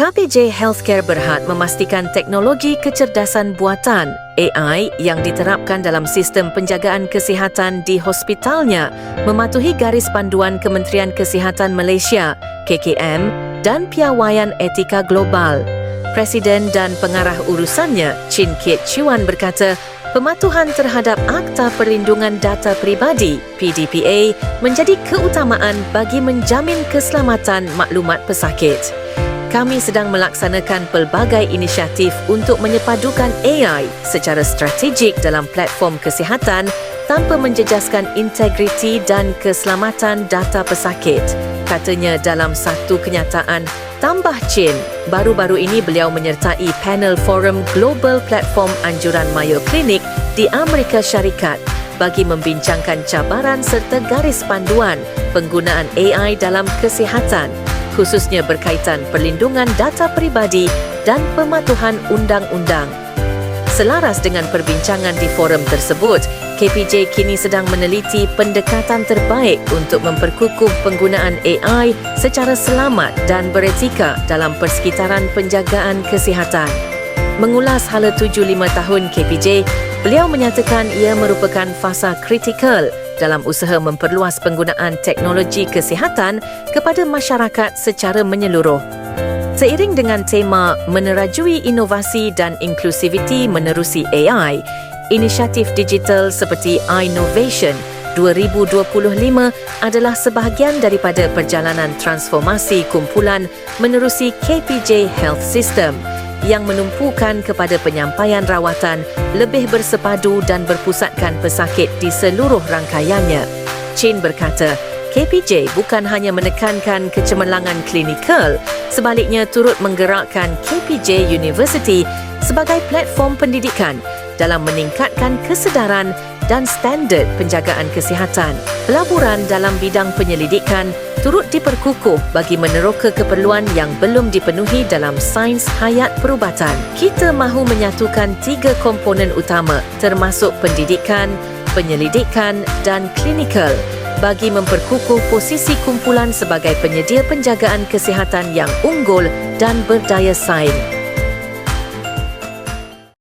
KPJ Healthcare Berhad memastikan teknologi kecerdasan buatan AI yang diterapkan dalam sistem penjagaan kesihatan di hospitalnya mematuhi garis panduan Kementerian Kesihatan Malaysia KKM dan piawaian etika global. Presiden dan pengarah urusannya Chin Kit Chuan berkata Pematuhan terhadap Akta Perlindungan Data Pribadi PDPA menjadi keutamaan bagi menjamin keselamatan maklumat pesakit. Kami sedang melaksanakan pelbagai inisiatif untuk menyepadukan AI secara strategik dalam platform kesihatan tanpa menjejaskan integriti dan keselamatan data pesakit, katanya dalam satu kenyataan Tambah Chin, baru-baru ini beliau menyertai panel forum Global Platform Anjuran Mayo Clinic di Amerika Syarikat bagi membincangkan cabaran serta garis panduan penggunaan AI dalam kesihatan khususnya berkaitan perlindungan data peribadi dan pematuhan undang-undang. Selaras dengan perbincangan di forum tersebut, KPJ kini sedang meneliti pendekatan terbaik untuk memperkukuh penggunaan AI secara selamat dan beretika dalam persekitaran penjagaan kesihatan. Mengulas hala 75 tahun KPJ, beliau menyatakan ia merupakan fasa kritikal dalam usaha memperluas penggunaan teknologi kesihatan kepada masyarakat secara menyeluruh. Seiring dengan tema menerajui inovasi dan inklusiviti menerusi AI, inisiatif digital seperti iNovation 2025 adalah sebahagian daripada perjalanan transformasi kumpulan menerusi KPJ Health System yang menumpukan kepada penyampaian rawatan lebih bersepadu dan berpusatkan pesakit di seluruh rangkaiannya. Chin berkata, KPJ bukan hanya menekankan kecemerlangan klinikal, sebaliknya turut menggerakkan KPJ University sebagai platform pendidikan dalam meningkatkan kesedaran dan standard penjagaan kesihatan. Pelaburan dalam bidang penyelidikan turut diperkukuh bagi meneroka keperluan yang belum dipenuhi dalam sains hayat perubatan. Kita mahu menyatukan tiga komponen utama termasuk pendidikan, penyelidikan dan klinikal bagi memperkukuh posisi kumpulan sebagai penyedia penjagaan kesihatan yang unggul dan berdaya saing.